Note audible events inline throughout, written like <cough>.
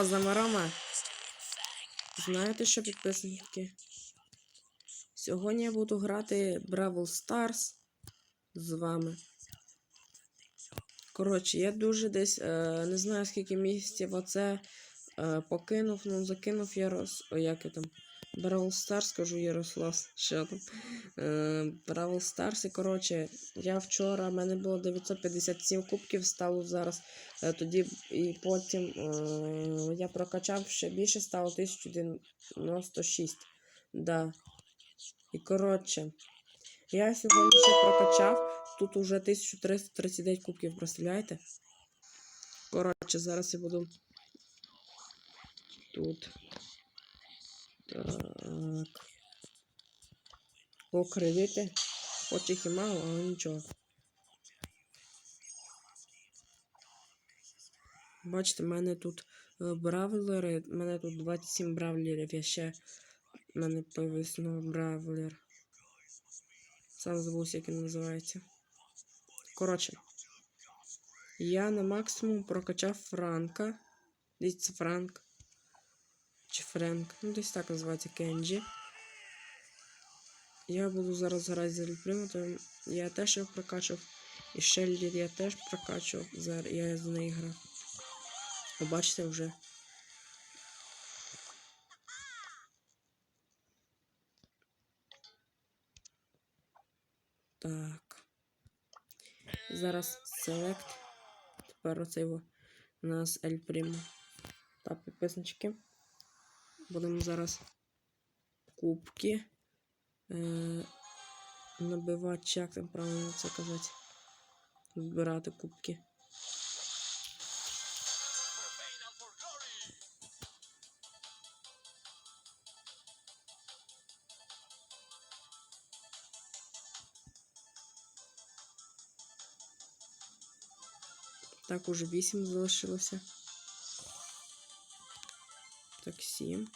О, номерами. Знаєте що, підписники? Сьогодні я буду грати Бравл Stars з вами. Коротше, я дуже десь е, не знаю скільки місяців оце е, покинув, ну закинув я роз... О, як я там. Бравл Stars, кажу Ярослав, що там. Е, Бравл Stars, і коротше, я вчора, в мене було 957 кубків, стало зараз. Е, тоді і потім е, я прокачав ще більше, стало 1096. Да. І коротше, я сьогодні ще прокачав. Тут уже 1339 кубків, представляєте? Коротше, зараз я буду тут. Так. О, кредити. Хоч їх і мало, але нічого. Бачите, в мене тут е, бравлери, в мене тут 27 бравлерів, я ще в мене появився новий бравлер. Сам забувся, як називається. Коротше, я на максимум прокачав Франка. Дивіться, Франк. Чи Френк. Ну, десь так називається Кенджі. Я буду зараз грати за Ельприму, я теж його прокачав. І Шеллі я теж прокачав. Зараз я з неї грав. Побачите вже. Так. Зараз Select. Тепер оцей во у нас Ель Примо. Так, підписнички. Будемо зараз кубки. Е, набивати, як там правильно це казати. Збирати кубки. Так, уже 8 залишилося. Так, 7.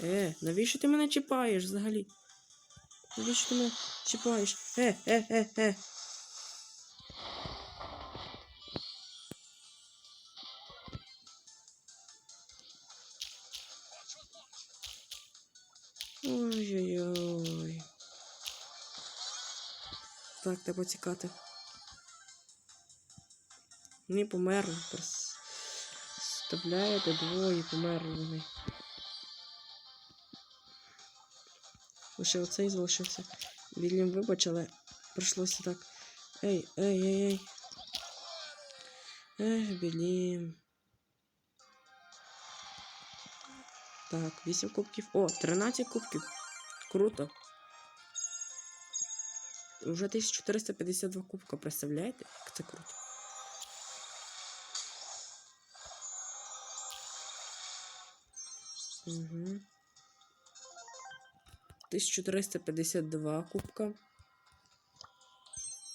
Е, навіщо ти мене чіпаєш взагалі? Навіщо ти мене чіпаєш? Е, е, е, е. Ой-ой-ой. Так, треба тікати. Вони померли. Представляєте, двоє померли вони. Лише оцей залишився. Вільям вибач, але прийшлося так. Ей, ей, ей, ей. Ех, Білім. Так, 8 кубків. О, 13 кубків. Круто. Уже 1452 кубка, представляєте? Як це круто. Угу. 1352 кубка.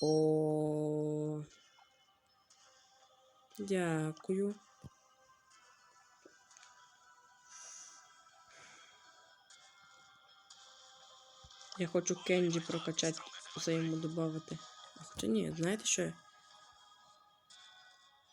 О. Дякую. Я хочу Кенджі прокачати, це йому додати. Хоча ні, знаєте що?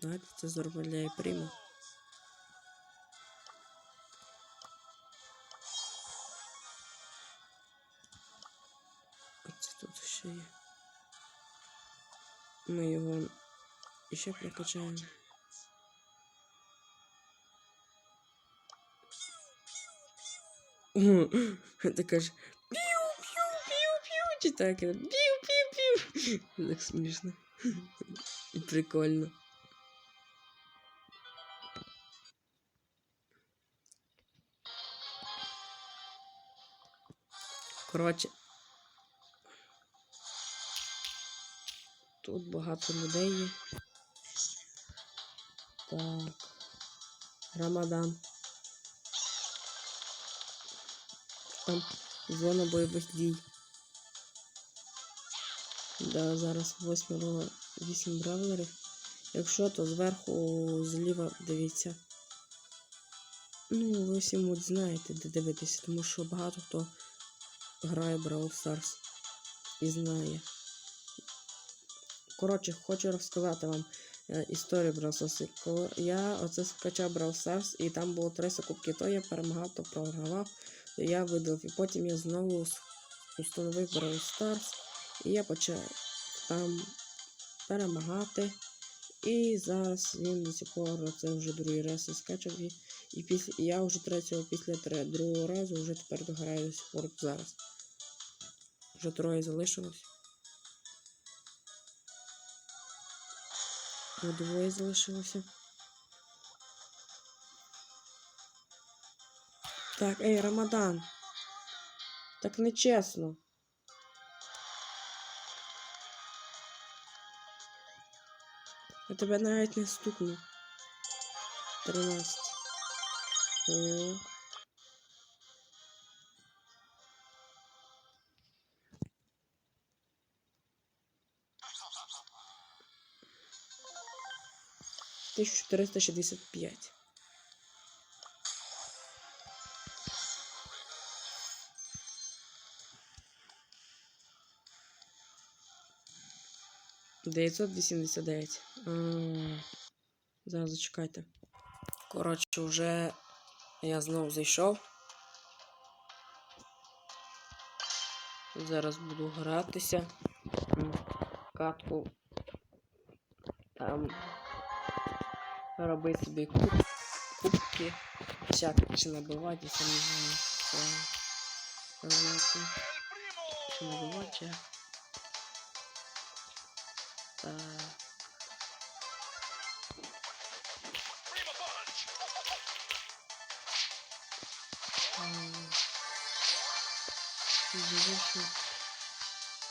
Знаєте, це зробляє прямо. Оце Ми його ще прокачаємо. О, <laughs> ти каже піу-піу-піу-піу, чи так? Піу-піу-піу. Так смішно. <laughs> І прикольно. Коротше. Тут багато людей є. Так. Рамадан. Там зона бойових дій. Да, зараз 8 8 бравлерів. Якщо, то зверху зліва дивіться. Ну, ви всі муть знаєте, де дивитися, тому що багато хто грає Brawl Stars і знає. Коротше, хочу розказати вам. е, історію Brawl Stars. Коли я оце скачав Brawl Stars, і там було 300 кубків, то я перемагав, то програвав, то я видав. І потім я знову установив Brawl Stars, і я почав там перемагати. І зараз він до сих пор це вже другий раз я скачав. І, і після я вже третього після другого разу вже тепер дограю до сих пор зараз. Вже троє залишилось. О, двоє залишилося. Так, ей, Рамадан. Так нечесно. Я тебе навіть не стукну. 13. О. Тисячу чотириста шістдесят п'ять. Дев'ятсот вісімдесят дев'ять. Зараз зачекайте. Коротше, вже я знову зайшов. Зараз буду гратися. Катку. Там робити собі куб, кубки. Всяке чи набиватися, не знаю. Це сказати. Чи набивати. Так. Дивіться.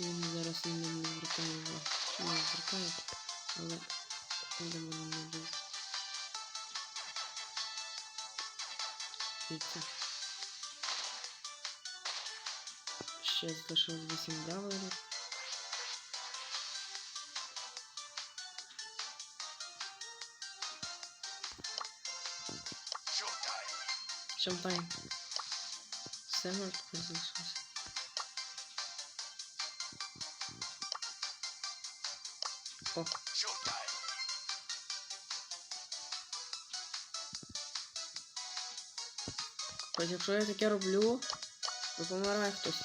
Він зараз не звертає. Не звертає, але до мене не буде. Дивіться. Ще залишилось 8 бравлерів. Чем тайм? Все может залишилося. О, хоч якщо я таке роблю, то помирає хтось.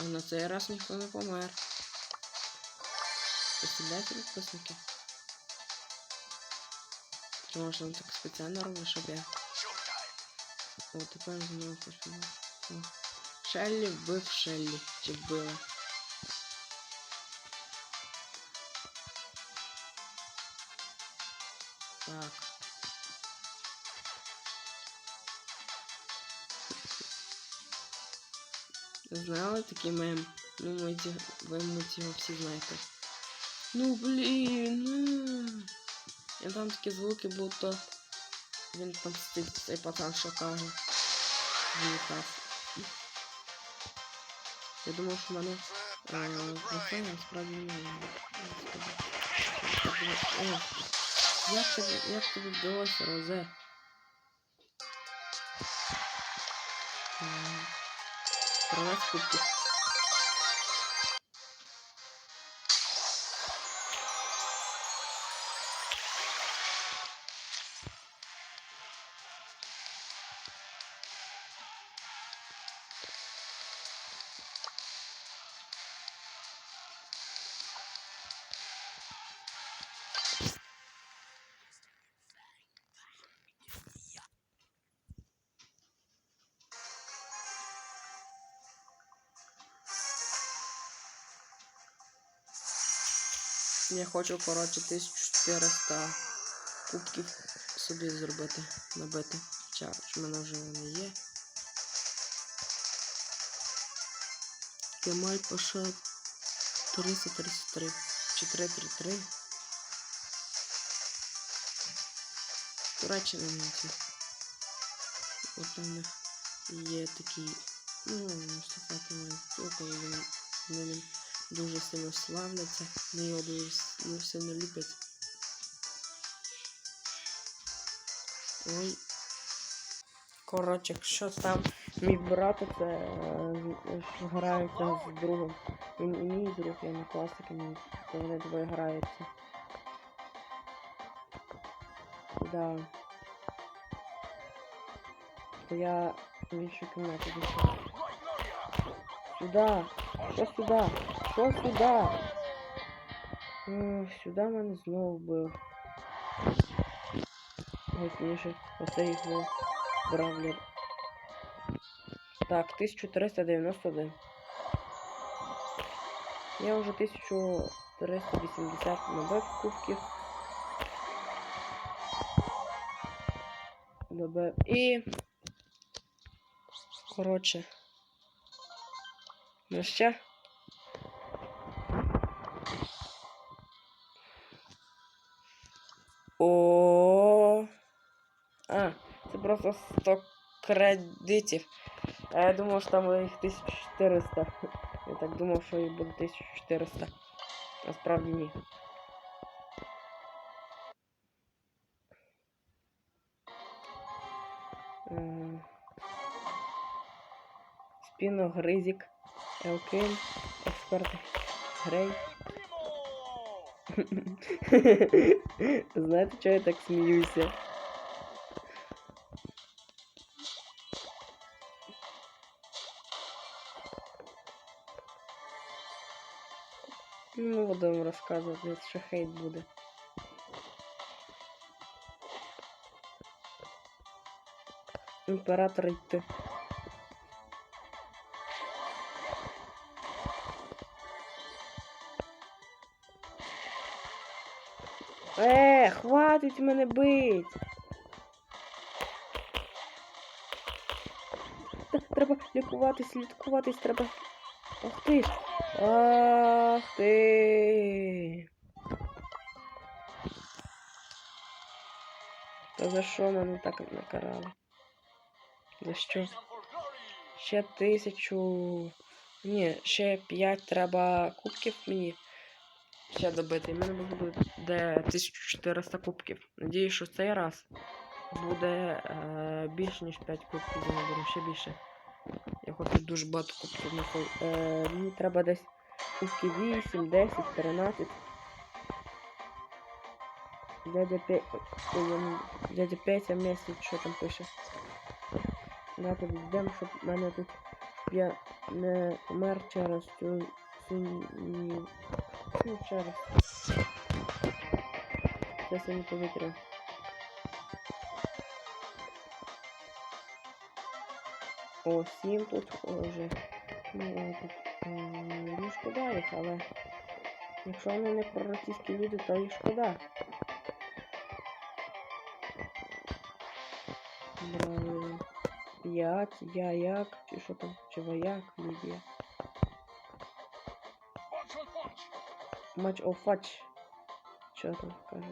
А на цей раз ніхто не помер. Представляєте підписники? Чи може він так спеціально робить, щоб я. О, тепер знову почну. О. Шеллі вбив Шеллі. Чи вбила. Знали такий мем? Ну, ми ці, ви ми його всі знаєте. Ну блін, ну. І там такі звуки, будто він там стоїть цей пацан, що каже. Вилітав. Я думав, що в мене е, телефон, а справді немає. О, як тобі, як тобі вдалося, Розе? М, Привет, Я хочу, коротше, 1400 кубків собі зробити, набити. Чарч, в мене вже вони є. Кемаль Паша 333 чи 333. Туреччина німці. От у них є такі, ну, Мустафа Кемаль, коли вони, вони дуже сильно славляться, вони його дуже ну, сильно люблять. Ой. Коротше, якщо там мій брат, це грається з другом. Він і мій друг, я на класики, то вони двоє граються. Да. То я в іншу кімнату дійшов. Сюда! Що сюди? Що сюди? Сюди мене знову вбив. Гучніше, оце його бравлер. Так, 1391. Я вже 1380 набив кубків. Добив. І. Коротше. Ну ще. О. А, це просто 100 кредитів. А я думав, що там їх 1400. Я так думав, що їх буде 1400. Насправді ні. М. Спіногризік, Елкин, експерт Грей. <laughs> Знаєте, чого я так сміюся? Ну, вам розказувати, що хейт буде. Імператор йти. Хватить мене бить. Треба лікуватись, лікуватись, треба. Ах ти. Ах ти. Та за що мене так накарали? За що? Ще тисячу. Ні, ще п'ять треба кубків мені. Ще добити. І в мене буде 1400 кубків. Надіюсь, що цей раз буде е, більше, ніж 5 кубків. Я наберу ще більше. Я хочу дуже багато кубків нахуй. Е, мені треба десь кубків 8, 10, 13. Дядя Петя, дядя Петя місяць, що там пише. Давайте відійдемо, щоб мене тут я не помер через цю синю. Ну, через. Це синє повітря. О, сім тут вже. Ну, тут е, не шкода їх, але якщо вони не проросійські люди, то їх шкода. Брали п'ять, я як, чи що там, чи вояк, Лідія. Матч фач. Що там каже?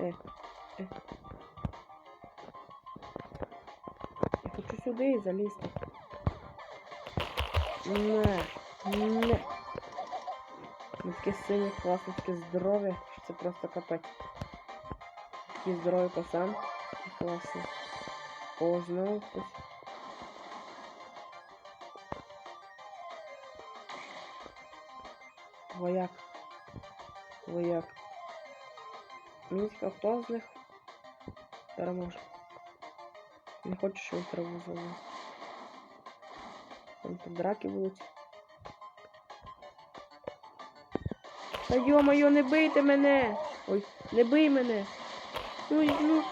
Е, е. Я хочу сюди залізти. Не, не. Ну, таке синє, класне, таке здорове, що просто капець. Такий здоровий пацан. І класний. О, знову. Вояк. Вояк. Цікаво, хто з них переможе. Не хочу, щоб залив. Там тут драки будуть. Та йо-моє, не бийте мене! Ой, не бий мене! Ну, і- ну.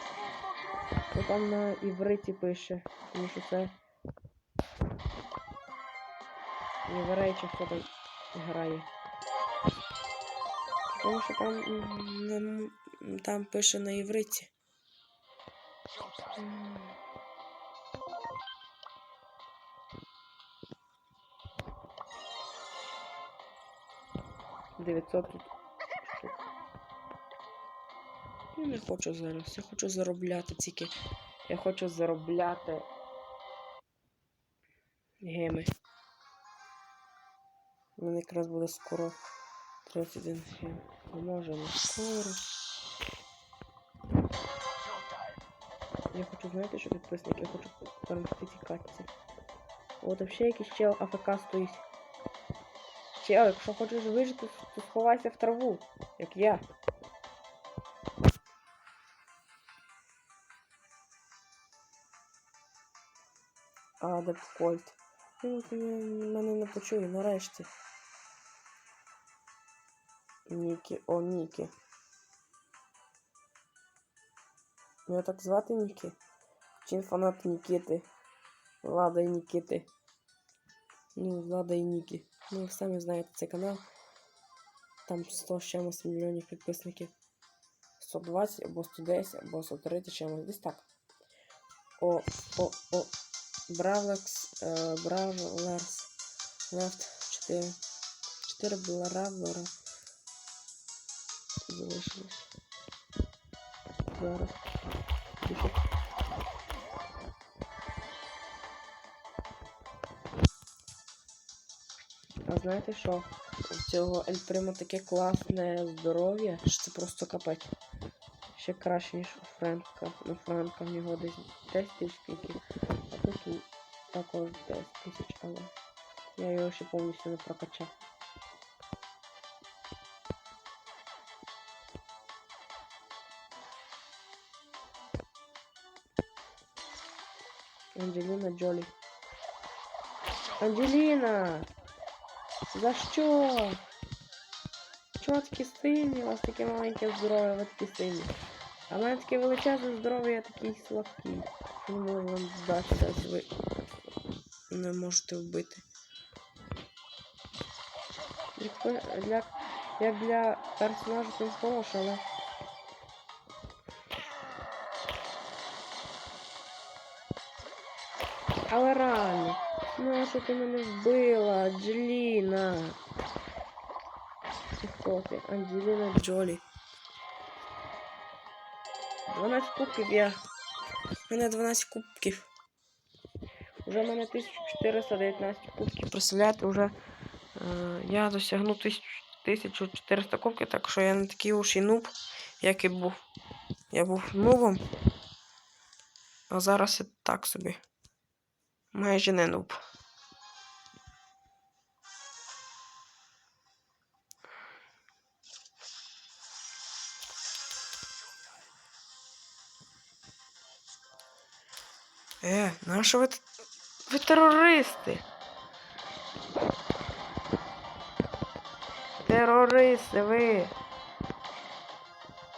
Бо там на івриті пише, тому що це. Єврей чи хто там грає. Тому що там, там пише на івриті. М. Дев'ятсот. Я не хочу зараз. Я хочу заробляти тільки. Я хочу заробляти геми. У мене якраз буде скоро 31 гем. Ну, скоро. я хочу, знаєте, що підписники, я хочу перемогти ці катці. От взагалі якийсь чел АФК стоїть. Чел, якщо хочеш вижити, то сховайся в траву, як я. А, де Кольт. Він мене мене не почує нарешті. Нікі, о, Нікі. Його так звати Нікі? Чи фанат Нікіти? Влада і Нікіти. Ну, Влада і Нікі. Ну, ви самі знаєте цей канал. Там 100 з чимось мільйонів підписників. 120 або 110, або 130 чимось. Десь так. О, о, о. Бравлекс, Бравлерс. Лефт 4. 4 Бравлера. Залишилось. Зараз. Тихо. А знаєте що? У цього Ель Примо таке класне здоров'я, що це просто капець. Ще краще, ніж у Френка. Ну, Френка в нього десь 10 тисяч піків. А тут також 10 тисяч, але я його ще повністю не прокачав. Анджеліна Джолі. Анджеліна! За що? Чого такі сильні? У вас таке маленьке здоров'я, ви такі сильні. А в мене таке величезне здоров'я, я такий слабкий. Не можу вам здатися, ви не можете вбити. Як для, як для персонажа це хороше, але... Але реально, ну що ти мене вбила, Анджеліна? Це хто ти? Анджеліна Джолі. 12 кубків я. У мене 12 кубків. Уже в мене 1419 кубків. Представляєте, вже е, я досягну 1400 кубків, так що я не такий уж і нуб, як і був. Я був нубом. А зараз і так собі. Майже не нуб. Е, нащо ви... Ви терористи? Терористи ви.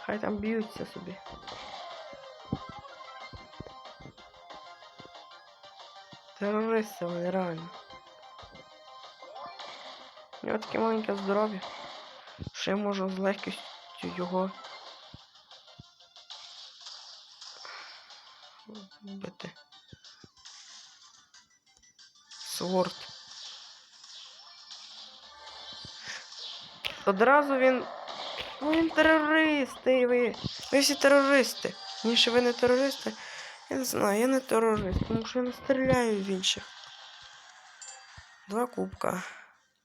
Хай там б'ються собі. Терористи вони реально. У нього таке маленьке здоров'я. Що я можу з легкістю його вбити. Сворд. Одразу він. Ну він терористи, ви. Ви всі терористи. Ні, що ви не терористи. Я не знаю, я не терорист, тому що я не стріляю в інших. Два кубка.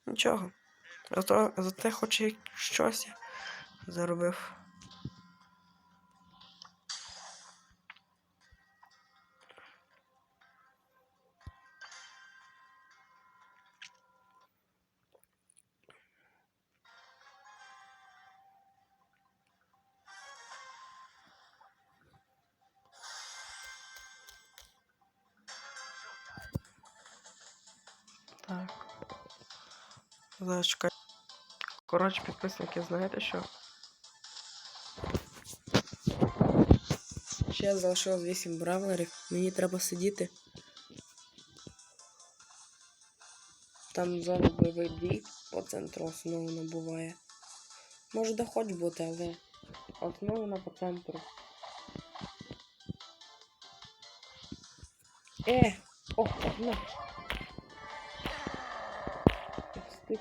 Нічого. Зато, зате хоч щось я заробив. Так. Зараз чекай. Коротше, підписники, знаєте що? Ще залишилось 8 бравлерів. Мені треба сидіти. Там зона бойовий бій по центру основно буває. Може да хоч бути, але основно по центру. Е! О, на! Встиг.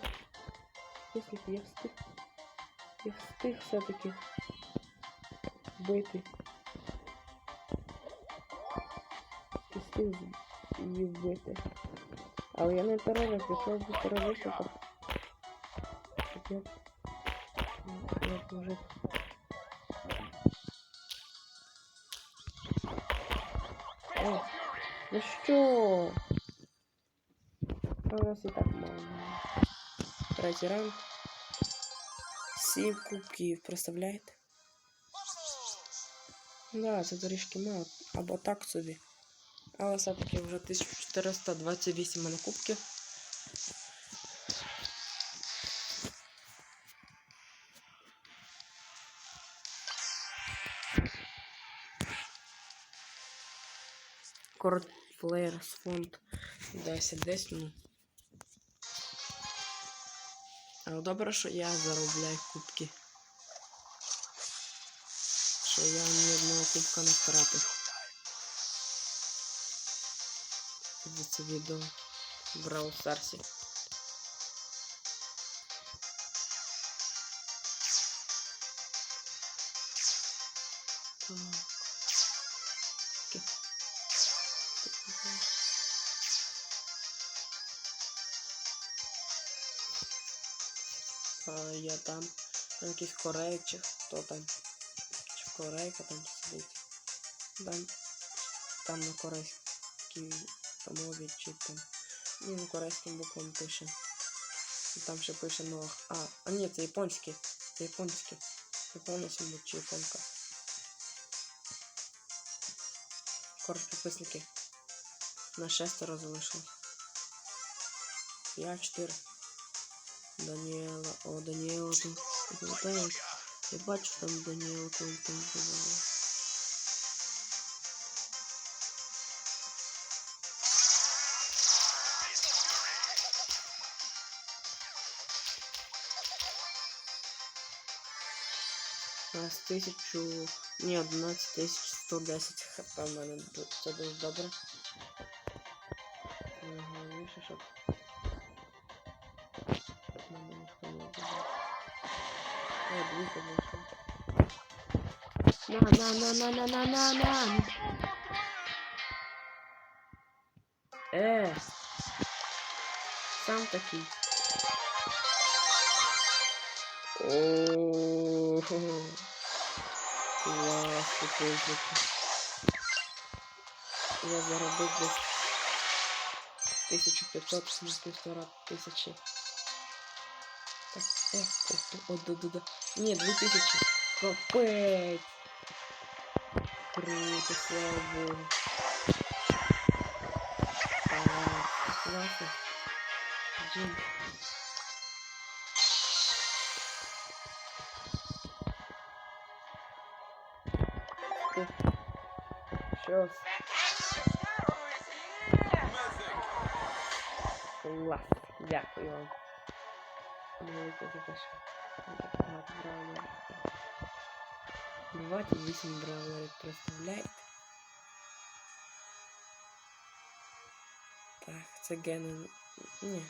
Слухайте, я встиг. Я встиг все-таки вбити. Я встиг її вбити. Але я не терорист, якщо я був терористом, то... Мужик. Ну що? У нас і так мало. Третій ранг. Сім кубків, представляєте? Да, це трішки мало. Або так собі. Але все-таки вже 1428 мене кубків. Корот Players фонд 10 10 ну. Але добре, що я заробляю кубки. Що я ні одного кубка не втратив. За це відео в Старсі. Так. А, я там там якийсь корей хто там. Чи корейка там сидить. Там, там на корейській мові чи там. Ну, на корейським буквам пише. І там ще пише Нох. А, а ні, це японське. Це японське. Японець мабуть, чи японка. Коротше, підписники. На шестеро залишилось. Я чотири. Даніела. О, Даніела там. Пам'ятаю, я бачу там Даніела, коли там бувала. У нас тисячу... Ні, 11 тисяч 110 хп в мене. ду- Це дуже добре. Найголовніше, щоб... На, на, на, на, на, на, на, на. Е. Сам такий. О, клас, купити. Я заробив десь 1500 на півтора тисячі. Так, е, о, о, о, да, да, да. Ні, 2000. Капець. Круто, слава богу. Так, класно. Джин. Фу. Щось. Клас. Дякую вам. Багато браулерів. 28 браулерів, представляєте? Так, це гени. Ні.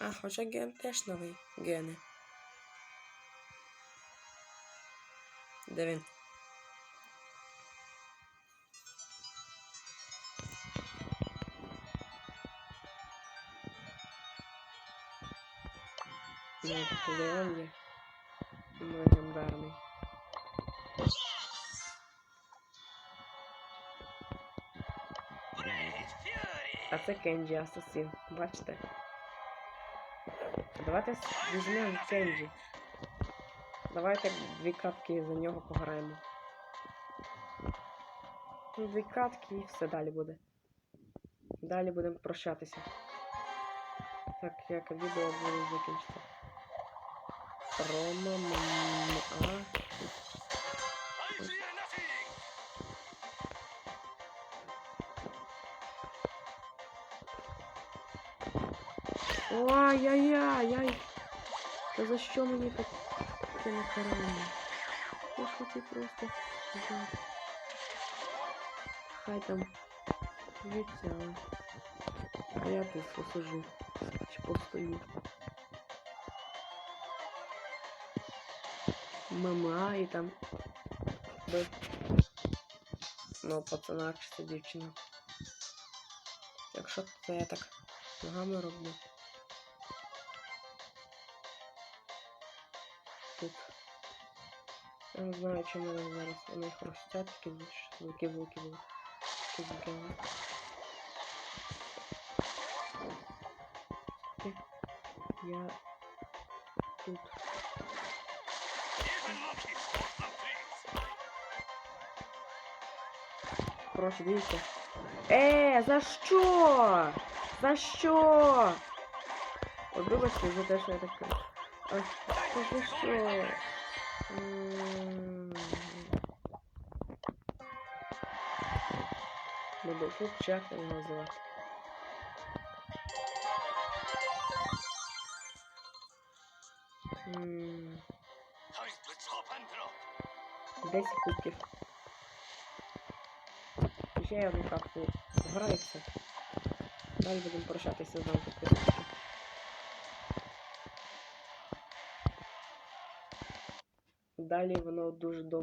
А, хоча ген теж новий. Гени. Де він? Тут Леон є. Легендарний. А це Кенджі Асасін. Бачите? Давайте візьмемо Кенджі. Давайте дві катки за нього пограємо. Ну, Дві катки і все далі буде. Далі будемо прощатися. Так, як відео буде закінчиться. Рома, мама, а. Ой-яй-яй-яй. Та за що мені так таке накарання? Я ж хотів просто взяти. Хай там вітя. А я тут посажу. Чи постою. ММА і там Б. Ну, пацана чи це дівчина. Якщо це я так ногами роблю. Тут. Я не знаю, чому вони зараз. Вони хрустять, такі звуки, звуки, звуки. Такі звуки. Я Коротше, дивіться. Е, за що? За що? От вибачте за те, що я так кажу. Це за що? М. Чак його називати. 10 кубків. І Ще я одну карту граю і все. Далі будемо прощатися з вами підписники. Далі воно дуже довго.